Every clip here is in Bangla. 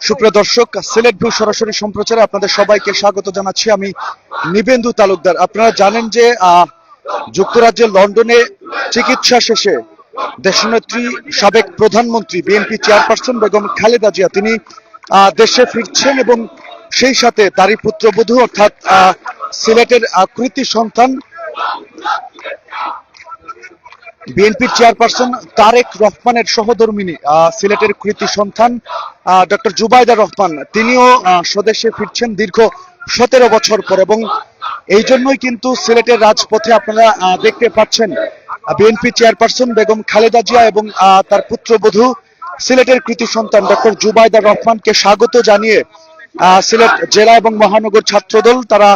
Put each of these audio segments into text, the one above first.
সুপ্রিয় দর্শক সিলেট ভিউ সরাসরি সম্প্রচারে আপনাদের সবাইকে স্বাগত জানাচ্ছি। আমি নিবেন্দু তালুকদার। আপনারা জানেন যে যুক্তরাজ্যের লন্ডনে চিকিৎসা শেষে দেশনেত্রী সাবেক প্রধানমন্ত্রী বিএনপি চেয়ারপারসন বেগম খালেদা জিয়া তিনি দেশে ফিরছেন এবং সেই সাথে তারই পুত্রবধূ অর্থাৎ সিলেটের আহ, কৃতি সন্তান বিএনপির চেয়ারপারসন তারেক রহমানের সহধর্মিনী সিলেটের কৃতি সন্তান ডক্টর জুবাইদা রহমান। তিনিও স্বদেশে ফিরছেন দীর্ঘ সতেরো বছর পর এবং এই জন্যই কিন্তু সিলেটের রাজপথে আপনারা দেখতে পাচ্ছেন বিএনপি চেয়ারপারসন বেগম খালেদা জিয়া এবং তার পুত্রবধূ সিলেটের কৃতি সন্তান ডক্টর জুবাইদা রহমানকে স্বাগত জানিয়ে সিলেট জেলা এবং মহানগর ছাত্রদল তারা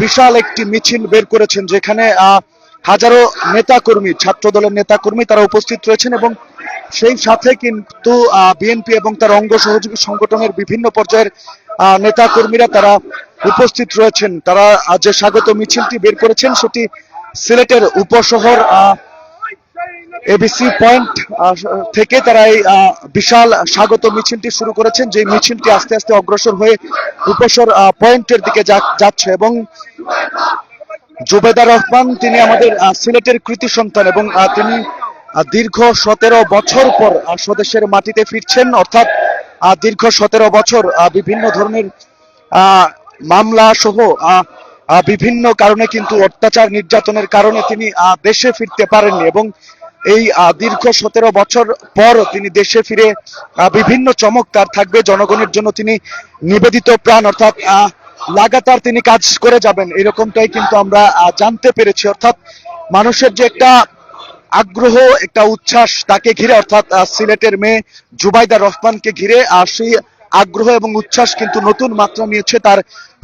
বিশাল একটি মিছিল বের করেছেন যেখানে আহ, হাজারো নেতা কর্মী ছাত্র দলের নেতা কর্মী তারা উপস্থিত রয়েছেন এবং সেই সাথে কিন্তু বিএনপি এবং তার অঙ্গ সহযোগী সংগঠনের বিভিন্ন পর্যায়ের নেতা কর্মীরা তারা উপস্থিত রয়েছেন। তারা যে স্বাগত মিছিলটি বের করেছেন সেটি সিলেটের উপশহর এবিসি পয়েন্ট থেকে তারা এই বিশাল স্বাগত মিছিলটি শুরু করেছেন যে মিছিলটি আস্তে আস্তে অগ্রসর হয়ে আহ, পয়েন্টের দিকে যাচ্ছে এবং জুবেদা রহমান, তিনি আমাদের সিলেটের কৃতি সন্তান এবং তিনি দীর্ঘ সতেরো বছর পর স্বদেশের মাটিতে ফিরছেন। অর্থাৎ দীর্ঘ সতেরো বছর বিভিন্ন ধরনের মামলা সহ বিভিন্ন কারণে কিন্তু অত্যাচার নির্যাতনের কারণে তিনি দেশে ফিরতে পারেননি এবং এই দীর্ঘ সতেরো বছর পর তিনি দেশে ফিরে বিভিন্ন চমৎকার থাকবে। জনগণের জন্য তিনি নিবেদিত প্রাণ। অর্থাৎ লাগাতার তিনি কাজ করে যাবেন, এরকমটাই কিন্তু আমরা জানতে পেরেছি। অর্থাৎ মানুষের যে একটা আগ্রহ, একটা উচ্ছ্বাস, তাকে ঘিরে, অর্থাৎ সিলেটের মেয়ে জুবাইদা রহমানকে ঘিরে, আর সেই আগ্রহ এবং উচ্ছ্বাস কিন্তু নতুন মাত্রা নিয়েছে তার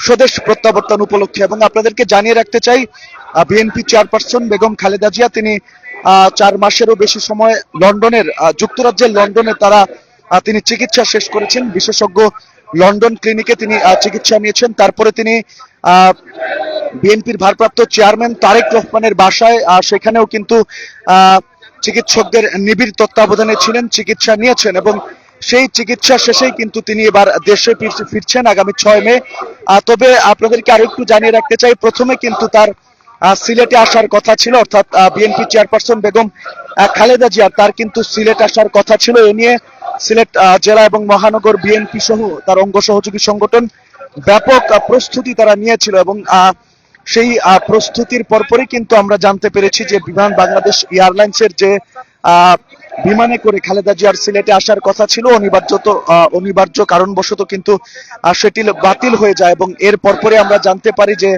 স্বদেশ প্রত্যাবর্তন উপলক্ষে। এবং আপনাদেরকে জানিয়ে রাখতে চাই বিএনপি চেয়ারপারসন বেগম খালেদা জিয়া, তিনি চার মাসেরও বেশি সময় লন্ডনের যুক্তরাজ্যের লন্ডনে তারা তিনি চিকিৎসা শেষ করেছেন। বিশেষজ্ঞ লন্ডন ক্লিনিকে তিনি চিকিৎসা নিয়েছেন। তারপরে তিনি বিএনপির ভারপ্রাপ্ত চেয়ারম্যান তারেক রহমানের বাসায় সেখানেও কিন্তু চিকিৎসকদের নিবিড় তত্ত্বাবধানে ছিলেন, চিকিৎসা নিয়েছেন এবং সেই চিকিৎসা শেষেই কিন্তু তিনি এবার দেশে ফিরছেন আগামী ছয় মে। তবে আপনাদেরকে আরও একটু জানিয়ে রাখতে চাই, প্রথমে কিন্তু তার সিলেটে আসার কথা ছিল, অর্থাৎ বিএনপি চেয়ারপারসন বেগম খালেদা জিয়া তার কিন্তু সিলেট আসার কথা ছিল। এ নিয়ে সিলেট জেলা এবং মহানগর বিএনপি সহ তার অঙ্গ সহযোগী সংগঠন ব্যাপক প্রস্তুতি তারা নিয়েছিল এবং সেই প্রস্তুতির পরপরই কিন্তু আমরা জানতে পেরেছি যে বিমান বাংলাদেশ এয়ারলাইন্সের যে বিমানে করে খালেদা জিয়ার সিলেটে আসার কথা ছিল, অনিবার্য তো অনিবার্য কারণবশত কিন্তু সেটি বাতিল হয়ে যায় এবং এর পরপরে আমরা জানতে পারি যে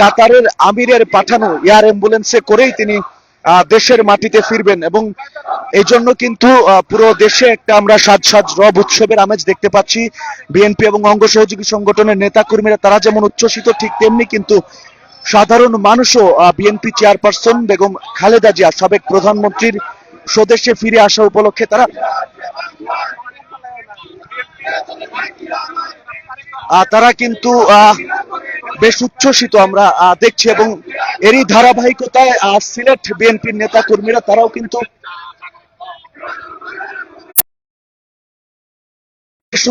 কাতারের আমিরের পাঠানো এয়ার অ্যাম্বুলেন্সে করেই তিনি দেশের মাটিতে ফিরবেন এবং এই জন্য কিন্তু পুরো দেশে একটা আমরা সাজ সাজ রব উৎসবের আমেজ দেখতে পাচ্ছি। বিএনপি এবং অঙ্গ সহযোগী সংগঠনের নেতা কর্মীরা তারা যেমন উচ্ছ্বসিত, ঠিক তেমনি কিন্তু সাধারণ মানুষও বিএনপি চেয়ারপারসন বেগম খালেদা জিয়া, সাবেক প্রধানমন্ত্রীর স্বদেশে ফিরে আসা উপলক্ষে তারা তারা কিন্তু বেশ উচ্ছ্বসিত আমরা দেখছি এবং এরই ধারাবাহিকতায় সিলেট বিএনপির নেতা কর্মীরা, তারাও কিন্তু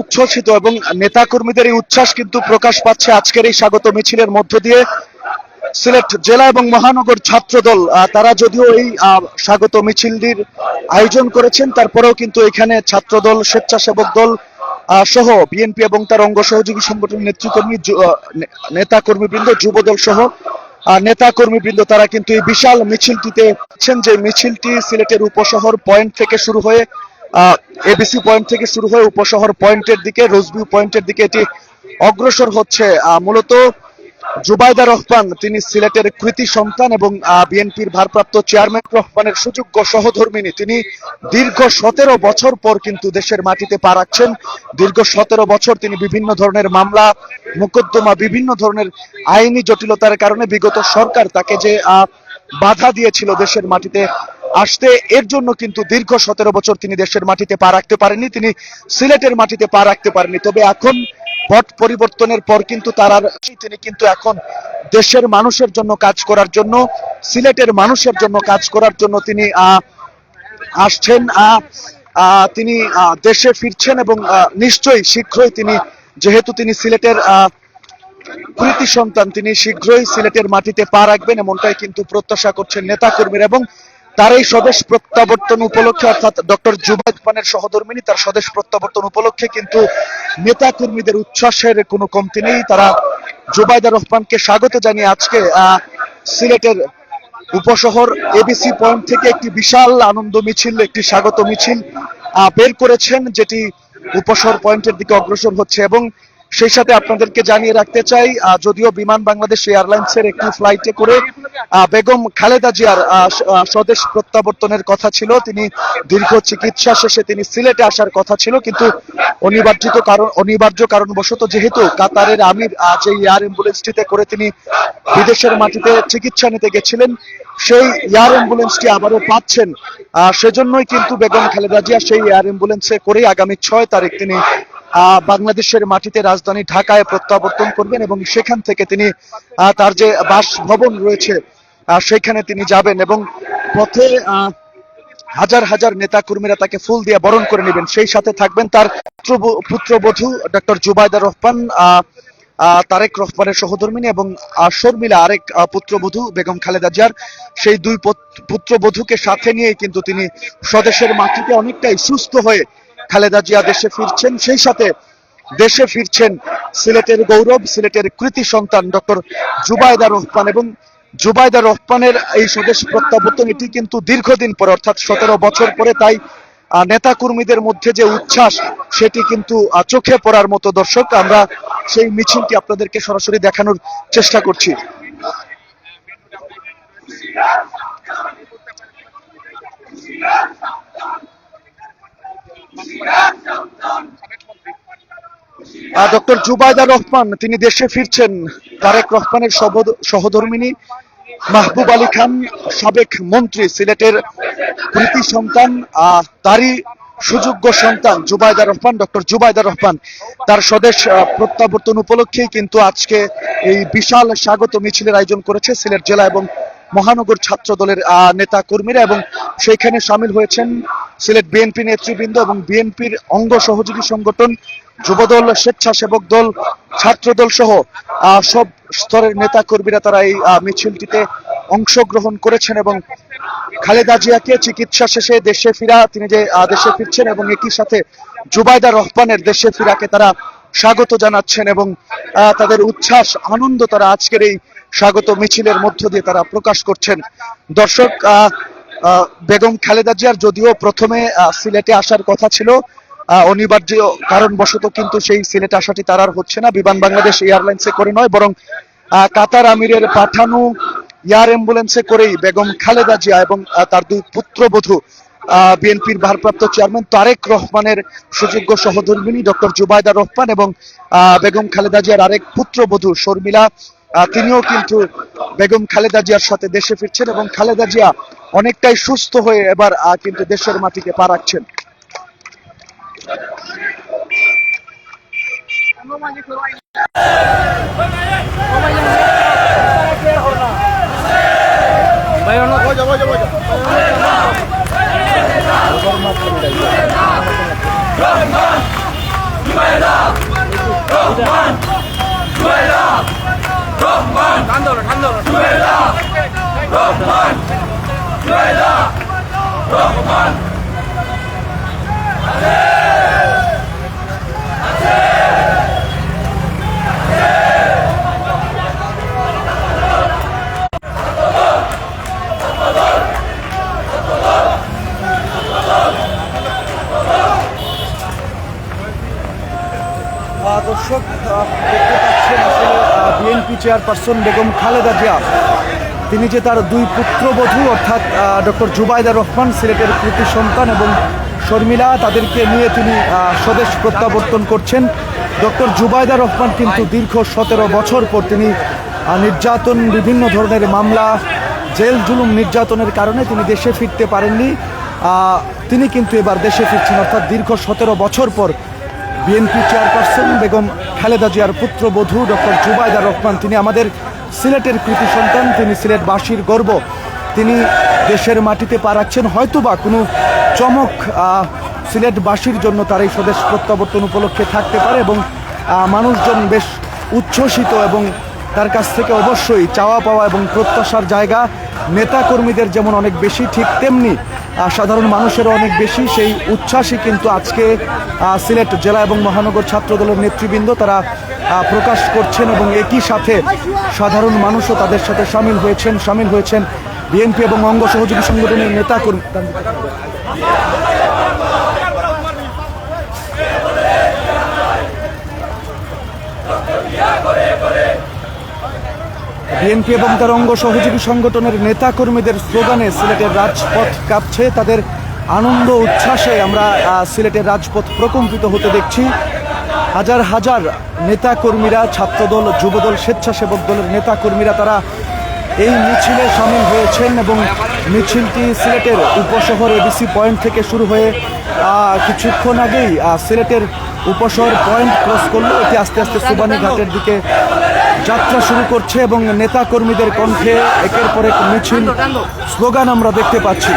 উচ্ছ্বসিত এবং নেতা কর্মীদের এই উচ্ছ্বাস কিন্তু প্রকাশ পাচ্ছে আজকের এই স্বাগত মিছিলের মধ্য দিয়ে। সিলেট জেলা এবং মহানগর ছাত্র দল তারা যদিও এই স্বাগত মিছিলটির আয়োজন করেছেন, তারপরেও কিন্তু এখানে ছাত্র দল স্বেচ্ছাসেবক দল সহ বিএনপি এবং তার অঙ্গ সহযোগী সংগঠন নেতৃকর্মী নেতা কর্মীবৃন্দ যুবদল সহ নেতা কর্মীবৃন্দ তারা কিন্তু এই বিশাল মিছিলটিতে যে মিছিলটি সিলেটের উপশহর পয়েন্ট থেকে শুরু হয়ে এবিসি পয়েন্ট থেকে শুরু হয়ে উপশহর পয়েন্টের দিকে রোজভিউ পয়েন্টের দিকে এটি অগ্রসর হচ্ছে। মূলত জুবাইদা রহমান, তিনি সিলেটের কৃতি সন্তান এবং বিএনপির ভারপ্রাপ্ত চেয়ারম্যান রহমানের সুযোগ্য সহধর্মিনী তিনি দীর্ঘ সতেরো বছর পর কিন্তু দেশের মাটিতে পা রাখছেন। দীর্ঘ সতেরো বছর তিনি বিভিন্ন ধরনের মামলা, মোকদ্দমা, বিভিন্ন ধরনের আইনি জটিলতার কারণে বিগত সরকার তাকে যে বাধা দিয়েছিল দেশের মাটিতে আসতে, এর জন্য কিন্তু দীর্ঘ সতেরো বছর তিনি দেশের মাটিতে পা রাখতে পারেননি। তিনি সিলেটের মাটিতে পা রাখতে পারেননি। তবে এখন পট পরিবর্তনের পর কিন্তু তার আর তিনি কিন্তু এখন দেশের মানুষের জন্য কাজ করার জন্য, সিলেটের মানুষের জন্য কাজ করার জন্য তিনি আসছেন। তিনি দেশে ফিরছেন এবং নিশ্চয়ই শীঘ্রই তিনি, যেহেতু তিনি সিলেটের কৃতি সন্তান, তিনি শীঘ্রই সিলেটের মাটিতে পা রাখবেন, এমনটাই কিন্তু প্রত্যাশা করছেন নেতা কর্মীরা এবং তার এই স্বদেশ প্রত্যাবর্তন উপলক্ষে, অর্থাৎ ডক্টর জুবাইদ খানের সহধর্মিনী, তার স্বদেশ প্রত্যাবর্তন উপলক্ষে কিন্তু নেতা কর্মীদের উচ্ছ্বাসের কোনো কমতি নেই। তারা জুবাইদা রহমানকে স্বাগত জানিয়ে আজকে সিলেটের উপশহর এবিসি পয়েন্ট থেকে একটি বিশাল আনন্দ মিছিল, একটি স্বাগত মিছিল বের করেছেন, যেটি উপশহর পয়েন্টের দিকে অগ্রসর হচ্ছে এবং সেই সাথে আপনাদেরকে জানিয়ে রাখতে চাই যদিও বিমান বাংলাদেশ এয়ারলাইন্সের একটি ফ্লাইটে করে বেগম খালেদা জিয়ার স্বদেশ প্রত্যাবর্তনের কথা ছিল, তিনি দীর্ঘ চিকিৎসা শেষে তিনি সিলেটে আসার কথা ছিল, কিন্তু অনিবার্য কারণ, অনিবার্য কারণবশত যেহেতু কাতারের আমির যে এয়ার অ্যাম্বুলেন্সটিতে করে তিনি বিদেশের মাটিতে চিকিৎসা নিতে গেছিলেন, সেই এয়ার অ্যাম্বুলেন্সটি আবারও পাচ্ছেন। সেজন্যই কিন্তু বেগম খালেদা জিয়া সেই এয়ার অ্যাম্বুলেন্সে করেই আগামী ছয় তারিখ তিনি বাংলাদেশের মাটিতে রাজধানী ঢাকায় প্রত্যাবর্তন করবেন এবং সেখান থেকে তিনি তার যে বাসভবন রয়েছে সেখানে তিনি যাবেন এবং পথে হাজার হাজার নেতা কর্মীরা তাকে ফুল দিয়ে বরণ করে নেবেন। সেই সাথে থাকবেন তার পুত্রব- পুত্রবধূ ডক্টর জুবাইদা রহমান তারেক রহমানের সহধর্মিনী এবং শর্মিলা আরেক পুত্রবধূ বেগম খালেদা জিয়ার। সেই দুই পুত্রবধূকে সাথে নিয়ে কিন্তু তিনি স্বদেশের মাটিতে অনেকটাই সুস্থ হয়ে খালেদা জিয়া দেশে ফিরছেন, সেই সাথে দেশে ফিরছেন সিলেটের গৌরব, সিলেটের কৃতি সন্তান ডক্টর জুবাইদা রহমান এবং জুবাইদা রহমানের এই স্বদেশ প্রত্যাবর্তন, এটি কিন্তু দীর্ঘদিন পরে, অর্থাৎ সতেরো বছর পরে তাই নেতা কর্মীদের মধ্যে যে উচ্ছ্বাস, সেটি কিন্তু চোখে পড়ার মতো দর্শক। আমরা সেই মিছিলটি আপনাদেরকে সরাসরি দেখানোর চেষ্টা করছি। ডক্টর জুবাইদা রহমান তিনি দেশে ফিরছেন। তারেক রহমানের সহধর্মিনী মাহবুব আলী খান, সাবেক মন্ত্রী, সিলেটের প্রীতি সন্তান তারই সুযোগ্য সন্তান জুবাইদা রহমান, ডক্টর জুবাইদা রহমান। তার স্বদেশ প্রত্যাবর্তন উপলক্ষেই কিন্তু আজকে এই বিশাল স্বাগত মিছিলের আয়োজন করেছে সিলেট জেলা এবং মহানগর ছাত্র দলের নেতা কর্মীরা এবং সেইখানে সামিল হয়েছেন সিলেট বিএনপি নেতৃবৃন্দ এবং বিএনপির অঙ্গ সহযোগী সংগঠন যুবদল, স্বেচ্ছাসেবক দল ছাত্র দল সহ সব স্তরের নেতা কর্মীরা তারা এই মিছিলটিতে অংশগ্রহণ করেছেন এবং খালেদা জিয়াকে চিকিৎসা শেষে দেশে ফিরা, তিনি যে দেশে ফিরছেন এবং একই সাথে জুবাইদা রহমানের দেশে ফিরাকে তারা স্বাগত জানাচ্ছেন এবং তাদের উচ্ছ্বাস, আনন্দ তারা আজকের এই স্বাগত মিছিলের মধ্য দিয়ে তারা প্রকাশ করছেন। দর্শক বেগম খালেদা জিয়ার যদিও প্রথমে সিলেটে আসার কথা ছিল অনিবার্য কারণবশত কিন্তু সেই সিলেট আসাটি তার আর হচ্ছে না। বিমান বাংলাদেশ এয়ারলাইন্সে করে নয়, বরং কাতার আমিরের পাঠানো এয়ার অ্যাম্বুলেন্সে করেই বেগম খালেদা জিয়া এবং তার দুই পুত্রবধূ বিএনপির ভারপ্রাপ্ত চেয়ারম্যান তারেক রহমানের সুযোগ্য সহধর্মিনী ডক্টর জুবাইদা রহমান এবং বেগম খালেদা জিয়ার আরেক পুত্রবধূ শর্মিলা তিনিও কিন্তু বেগম খালেদা জিয়ার সাথে দেশে ফিরছেন এবং খালেদা জিয়া অনেকটাই সুস্থ হয়ে এবার কিন্তু দেশের মাটিতে পা রাখছেন আহ, দর্শক আহ, দেখতে পাচ্ছেন আসলে বিএনপি চেয়ারপারসন বেগম খালেদা জিয়া। তিনি যে তার দুই পুত্রবধূ, অর্থাৎ ডক্টর জুবাইদা রহমান, সিলেটের কৃতি সন্তান এবং শর্মিলা, তাদেরকে নিয়ে তিনি স্বদেশ প্রত্যাবর্তন করছেন। ডক্টর জুবাইদা রহমান কিন্তু দীর্ঘ সতেরো বছর পর তিনি নির্যাতন, বিভিন্ন ধরনের মামলা, জেল জুলুম নির্যাতনের কারণে তিনি দেশে ফিরতে পারেননি। তিনি কিন্তু এবার দেশে ফিরছেন, অর্থাৎ দীর্ঘ সতেরো বছর পর বিএনপি চেয়ারপারসন বেগম খালেদা জিয়ার পুত্রবধূ ডক্টর জুবাইদা রহমান, তিনি আমাদের সিলেটের কৃতি সন্তান, তিনি সিলেটবাসীর গর্ব। তিনি দেশের মাটিতে পা রাখছেন, হয়তোবা কোনো চমক সিলেটবাসীর জন্য তার এই স্বদেশ প্রত্যাবর্তন উপলক্ষে থাকতে পারে এবং মানুষজন বেশ উচ্ছ্বসিত এবং তার কাছ থেকে অবশ্যই চাওয়া পাওয়া এবং প্রত্যাশার জায়গা নেতা কর্মীদের যেমন অনেক বেশি, ঠিক তেমনি সাধারণ মানুষেরও অনেক বেশি সেই উচ্ছ্বাসই কিন্তু আজকে সিলেট জেলা এবং মহানগর ছাত্রদলের নেতৃবৃন্দ তারা প্রকাশ করছেন এবং একই সাথে সাধারণ মানুষও তাদের সাথে সামিল হয়েছেন সামিল হয়েছেন। বিএনপি এবং অঙ্গ সহযোগী সংগঠনের নেতা কর্মী বিএনপি এবং তার অঙ্গ সহযোগী সংগঠনের নেতা কর্মীদের স্লোগানে সিলেটের রাজপথ কাঁপছে তাদের আনন্দ উচ্ছ্বাসে আমরা সিলেটের রাজপথ প্রকম্পিত হতে দেখছি। হাজার হাজার নেতা কর্মীরা ছাত্রদল যুবদল স্বেচ্ছাসেবক দলের নেতা কর্মীরা তারা এই মিছিলে সামিল হয়েছেন এবং মিছিলটি সিলেটের উপশহর এবিসি পয়েন্ট থেকে শুরু হয়ে কিছুক্ষণ আগেই সিলেটের উপশহর পয়েন্ট ক্রস করল। এটি আস্তে আস্তে সুবানী ঘাটের দিকে যাত্রা শুরু করছে এবং নেতা কর্মীদের কণ্ঠে একের পর এক মিছিল, স্লোগান আমরা দেখতে পাচ্ছি।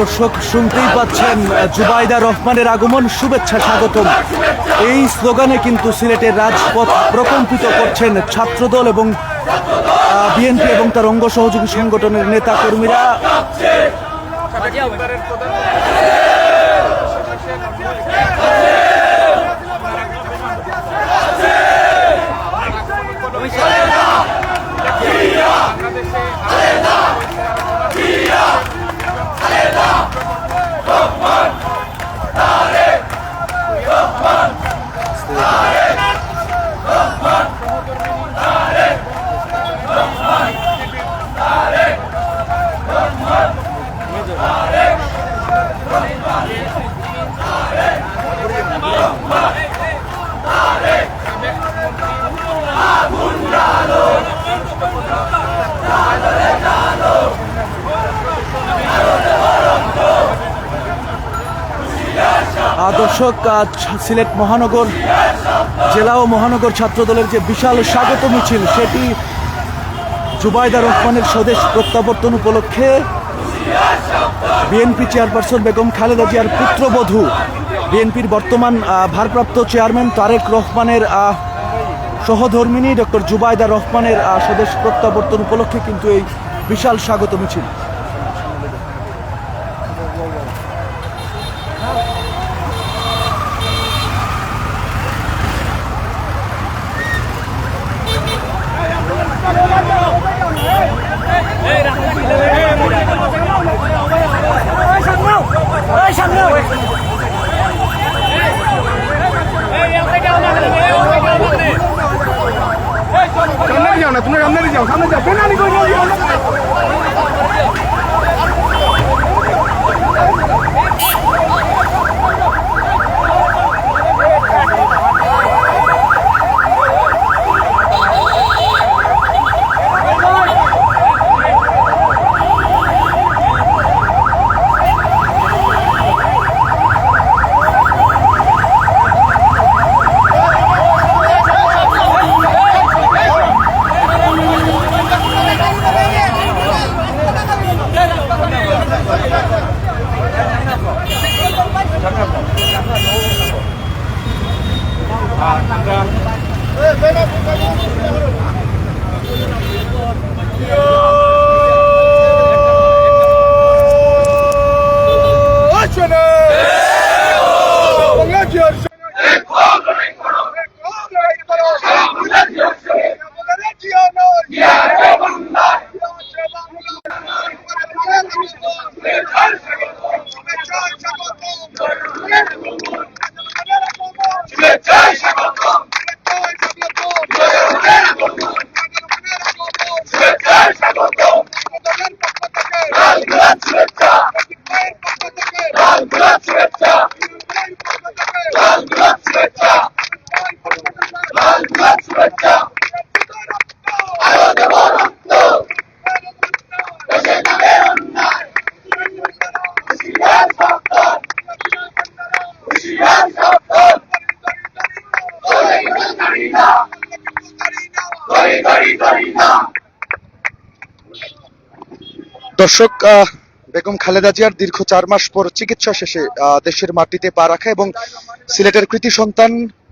দর্শক শুনতেই পাচ্ছেন, জুবাইদা রহমানের আগমন, শুভেচ্ছা স্বাগতম। এই স্লোগানে কিন্তু সিলেটের রাজপথ প্রকম্পিত করছেন ছাত্রদল এবং বিএনপি এবং তার অঙ্গ সহযোগী সংগঠনের নেতা কর্মীরা দর্শক সিলেট মহানগর, জেলা ও মহানগর ছাত্রদলের যে বিশাল স্বাগত মিছিল, সেটি জুবাইদা রহমানের স্বদেশ প্রত্যাবর্তন উপলক্ষে বিএনপি চেয়ারপারসন বেগম খালেদা জিয়ার পুত্রবধূ, বিএনপির বর্তমান ভারপ্রাপ্ত চেয়ারম্যান তারেক রহমানের সহধর্মিনী ডক্টর জুবাইদা রহমানের স্বদেশ প্রত্যাবর্তন উপলক্ষে কিন্তু এই বিশাল স্বাগত মিছিল। দর্শক বেগম খালেদা জিয়ার দীর্ঘ চার মাস পর চিকিৎসা শেষে দেশের মাটিতে পা রাখা এবং সিলেটের কৃতি সন্তান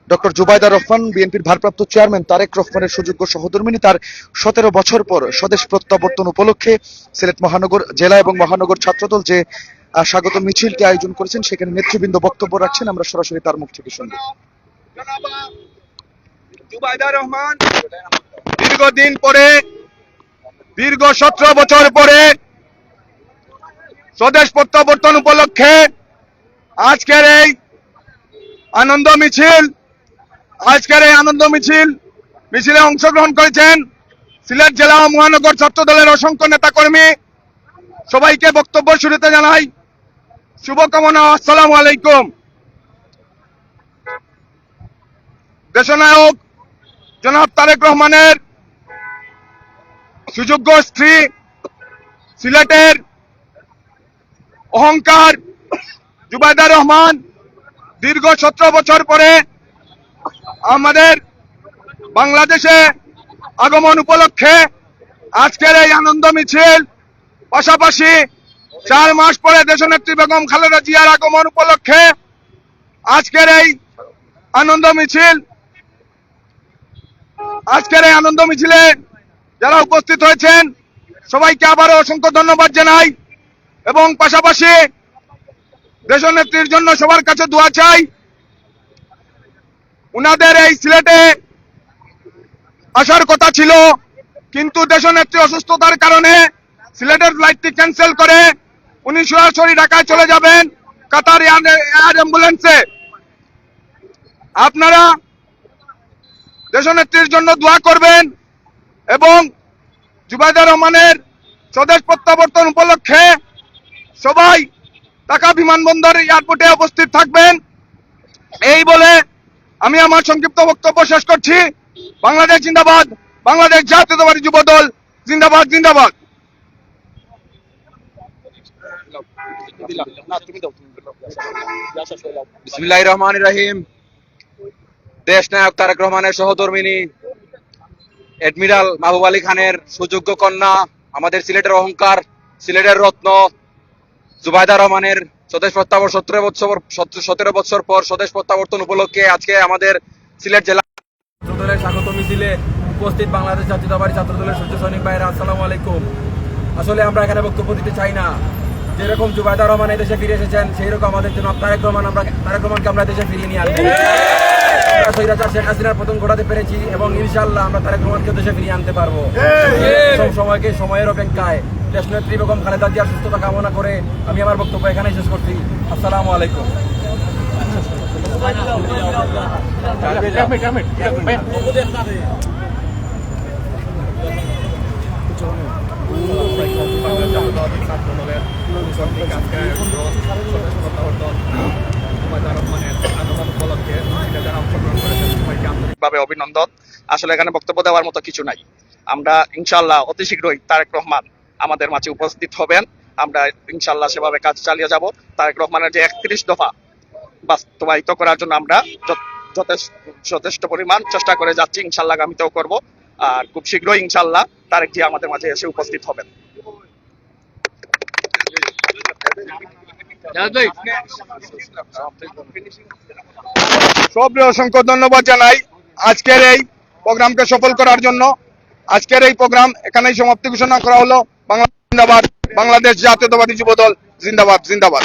ডক্টর জুবাইদা রহমান, বিএনপির ভারপ্রাপ্ত চেয়ারম্যান তারেক রহমানের সুযোগ্য সহধর্মিনী তার সতেরো বছর পর স্বদেশ প্রত্যাবর্তন উপলক্ষে সিলেট মহানগর জেলা এবং মহানগর ছাত্রদল যে স্বাগত মিছিলটি আয়োজন করেছেন, সেখানে নেতৃবৃন্দ বক্তব্য রাখছেন। আমরা সরাসরি তার মুখ থেকে শুনব। রহমান, দীর্ঘদিন পরে, দীর্ঘ সতেরো বছর পরে স্বদেশ প্রত্যাবর্তন উপলক্ষে আজকের এই আনন্দ মিছিল, আজকের এই আনন্দ মিছিল, মিছিলে অংশগ্রহণ করেছেন সিলেট জেলা মহানগর ছাত্র দলের অসংখ্য নেতাকর্মী। সবাইকে বক্তব্য শুরুতে জানাই, শুভকামনা, আসসালামু আলাইকুম। দেশনায়ক জনাব তারেক রহমানের সুযোগ্য স্ত্রী সিলেটের অহংকার জুবাইদা রহমান, দীর্ঘ সতেরো বছর পরে আমাদের বাংলাদেশে আগমন উপলক্ষে আজকের এই আনন্দ মিছিল, পাশাপাশি চার মাস পরে দেশনেত্রী বেগম খালেদা জিয়ার আগমন উপলক্ষে আজকের এই আনন্দ মিছিল, আজকের এই আনন্দ মিছিলে যারা উপস্থিত হয়েছেন, সবাইকে আবারও অসংখ্য ধন্যবাদ জানাই। এবং পাশাপাশি দেশনেত্রীর জন্য সবার কাছে দোয়া চাই। উনাদের এই সিলেটে আসার কথা ছিল, কিন্তু দেশ দেশনেত্রী অসুস্থতার কারণে সিলেটের ফ্লাইটটি ক্যান্সেল করে উনি সরাসরি ঢাকায় চলে যাবেন, কাতার এয়ার অ্যাম্বুলেন্সে। আপনারা দেশ দেশনেত্রীর জন্য দোয়া করবেন এবং জুবাইদা রহমানের স্বদেশ প্রত্যাবর্তন উপলক্ষে সবাই ঢাকা বিমানবন্দর এয়ারপোর্টে উপস্থিত থাকবেন। এই বলে আমি আমার সংক্ষিপ্ত বক্তব্য শেষ করছি। বাংলাদেশ জিন্দাবাদ, বাংলাদেশ জাতীয়তাবাদী যুব দল জিন্দাবাদ জিন্দাবাদ। বিসমিল্লাহির রহমানির রহিম। দেশ নায়ক তারেক রহমানের সহধর্মিনী এডমিরাল মাহবুব আলী খানের সুযোগ্য কন্যা, আমাদের সিলেটের অহংকার, সিলেটের রত্ন জুবাইদা রহমানের স্বদেশ প্রত্যাবর্তন সতেরো বছর সতেরো বছর পর স্বদেশ প্রত্যাবর্তন উপলক্ষে আজকে আমাদের সিলেট জেলা ছাত্রদলের স্বাগত মিছিলে উপস্থিত বাংলাদেশ জাতীয়তাবাদী ছাত্র দলের সূর্য সৈনিক ভাইরা আসসালামু আলাইকুম। আসলে আমরা এখানে বক্তব্য দিতে চাই না। যেরকম জুবাইদা রহমান এই দেশে ফিরে এসেছেন সেই রকম আমাদের জন্য তারেক রহমান আমরা তারেক রহমানকে আমরা দেশে ফিরিয়ে নিয়ে আসব। আমরা স্বৈরাচার শেখ হাসিনার পতন ঘটাতে পেরেছি এবং ইনশাল্লাহ আমরা তারেক রহমানকে দেশে ফিরিয়ে আনতে পারব। সব সময়কে সময়ের অপেক্ষায় দেশনেত্রী বেগম খালেদা জিয়ার সুস্থতা কামনা করে আমি আমার বক্তব্য এখানেই শেষ করছি। আসসালামু আলাইকুম। ভাবে অভিনন্দন। আসলে এখানে বক্তব্য দেওয়ার মতো কিছু নাই। আমরা ইনশাল্লাহ অতি শীঘ্রই তারেক রহমান আমাদের মাঝে উপস্থিত হবেন। আমরা ইনশাল্লাহ সেভাবে কাজ চালিয়ে যাব। তারেক রহমানের যে একত্রিশ দফা বাস্তবায়িত করার জন্য আমরা যথেষ্ট যথেষ্ট পরিমাণ চেষ্টা করে যাচ্ছি। ইনশাল্লাহ আগামীতেও করব। আর খুব শীঘ্রই ইনশাল্লাহ তারেক জি আমাদের মাঝে এসে উপস্থিত হবেন। সবরে অসংখ্য ধন্যবাদ জানাই আজকের এই প্রোগ্রামকে সফল করার জন্য। আজকের এই প্রোগ্রাম এখানেই সমাপ্তি ঘোষণা করা হলো। বাংলাদেশ জাতীয়তাবাদী যুব দল জিন্দাবাদ জিন্দাবাদ।